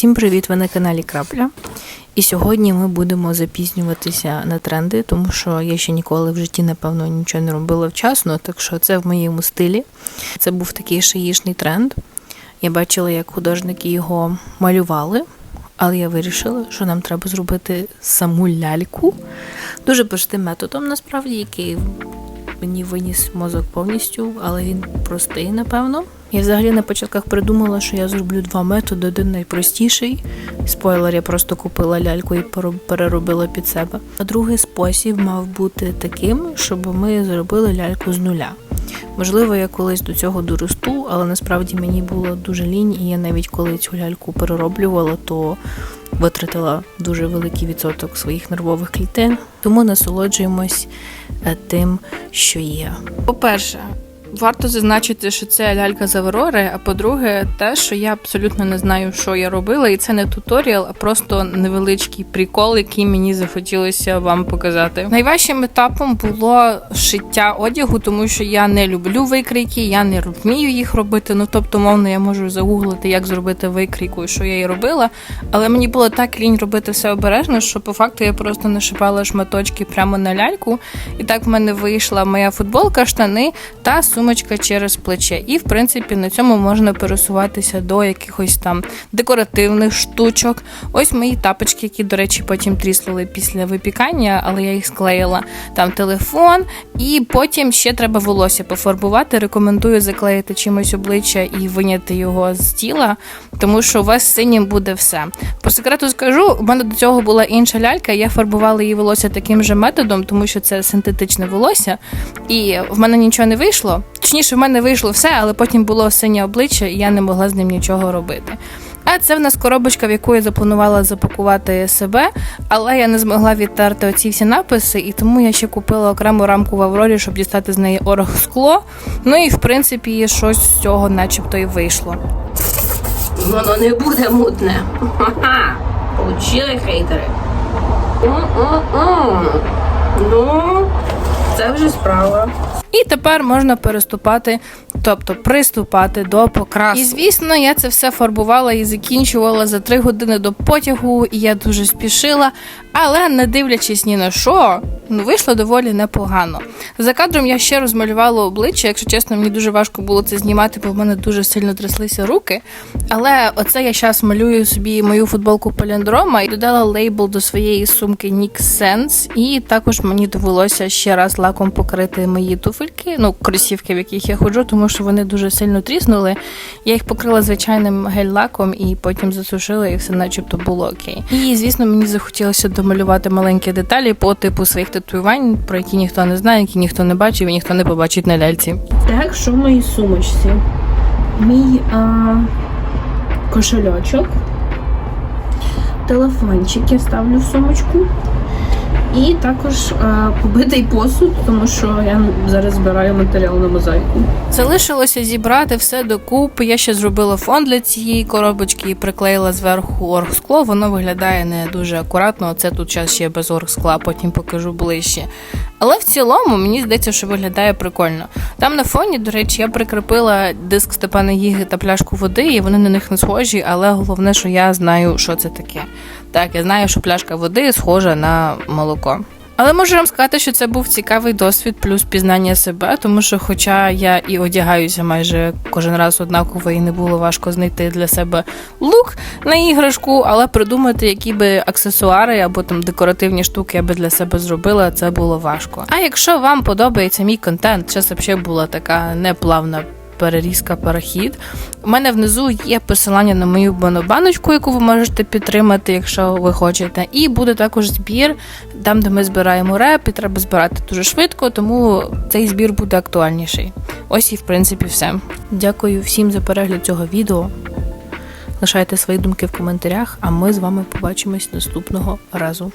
Всім привіт! Ви на каналі Крапля. І сьогодні ми будемо запізнюватися на тренди, тому що я ще ніколи в житті, напевно, нічого не робила вчасно, так що це в моєму стилі. Це був такий шиїшний тренд. Я бачила, як художники його малювали, але я вирішила, що нам треба зробити саму ляльку дуже простим методом, насправді, який мені виніс мозок повністю, але він простий, напевно. Я взагалі на початках придумала, що я зроблю два методи. Один найпростіший. Спойлер, я просто купила ляльку і переробила під себе. А другий спосіб мав бути таким, щоб ми зробили ляльку з нуля. Можливо, я колись до цього доросту, але насправді мені було дуже лінь, і я навіть коли цю ляльку перероблювала, то витратила дуже великий відсоток своїх нервових клітин. Тому насолоджуємось е, тим, що є. По-перше, варто зазначити, що це лялька з Аврори, а по-друге, те, що я абсолютно не знаю, що я робила, і це не туторіал, а просто невеличкий прикол, який мені захотілося вам показати. Найважчим етапом було шиття одягу, тому що я не люблю викрійки, я не вмію їх робити. Ну тобто, мовно, я можу загуглити, як зробити викрійку і що я її робила. Але мені було так лінь робити все обережно, що по факту я просто нашивала шматочки прямо на ляльку. І так в мене вийшла моя футболка, штани та сумочка через плече. І в принципі на цьому можна пересуватися до якихось там декоративних штучок. Ось мої тапочки, які, до речі, потім тріснули після випікання, але я їх склеїла. Там телефон, і потім ще треба волосся пофарбувати. Рекомендую заклеїти чимось обличчя і виняти його з тіла, тому що у вас синім буде все. По секрету скажу, у мене до цього була інша лялька. Я фарбувала її волосся таким же методом, тому що це синтетичне волосся, і в мене нічого не вийшло. Точніше, в мене вийшло все, але потім було синє обличчя, і я не могла з ним нічого робити. А це в нас коробочка, в яку я запланувала запакувати себе, але я не змогла відтерти оці всі написи, і тому я ще купила окрему рамку в Аврорі, щоб дістати з неї оргскло. Ну і в принципі щось з цього, начебто, і вийшло. Воно не буде мутне. Ха-ха. Получили хейтери. М-м-м. Ну, це вже справа. І тепер можна переступати, тобто приступати до покрасу. І звісно, я це все фарбувала і закінчувала за три години до потягу, і я дуже спішила. Але не дивлячись ні на що, ну вийшло доволі непогано. За кадром я ще розмалювала обличчя. Якщо чесно, мені дуже важко було це знімати, бо в мене дуже сильно тряслися руки. Але оце я зараз малюю собі мою футболку паліндрома і додала лейбл до своєї сумки Nick Sense. І також мені довелося ще раз лаком покрити мої туфельки, ну кросівки, в яких я ходжу, тому що вони дуже сильно тріснули. Я їх покрила звичайним гель-лаком і потім засушила, і все начебто було окей. І звісно, мені захотілося домалювати маленькі деталі по типу своїх татуювань, про які ніхто не знає, які ніхто не бачив і ніхто не побачить на ляльці. Так, що в моїй сумочці? Мій а, кошельочок. Телефончик я ставлю в сумочку. І також а, побитий посуд, тому що я зараз збираю матеріал на мозаїку. Залишилося зібрати все докупи. Я ще зробила фон для цієї коробочки і приклеїла зверху оргскло. Воно виглядає не дуже акуратно. Це тут час ще без оргскла, потім покажу ближче. Але в цілому мені здається, що виглядає прикольно. Там на фоні, до речі, я прикріпила диск Степана Гіги та пляшку води, і вони на них не схожі, але головне, що я знаю, що це таке. Так, я знаю, що пляшка води схожа на молоко. Але можу вам сказати, що це був цікавий досвід, плюс пізнання себе, тому що, хоча я і одягаюся майже кожен раз однаково, і не було важко знайти для себе лук на іграшку, але придумати, які би аксесуари або там декоративні штуки я би для себе зробила, це було важко. А якщо вам подобається мій контент, це взагалі була така неплавна перерізка перехід. У мене внизу є посилання на мою баночку, яку ви можете підтримати, якщо ви хочете. І буде також збір, там, де ми збираємо реп, і треба збирати дуже швидко, тому цей збір буде актуальніший. Ось і в принципі все. Дякую всім за перегляд цього відео. Лишайте свої думки в коментарях, а ми з вами побачимось наступного разу.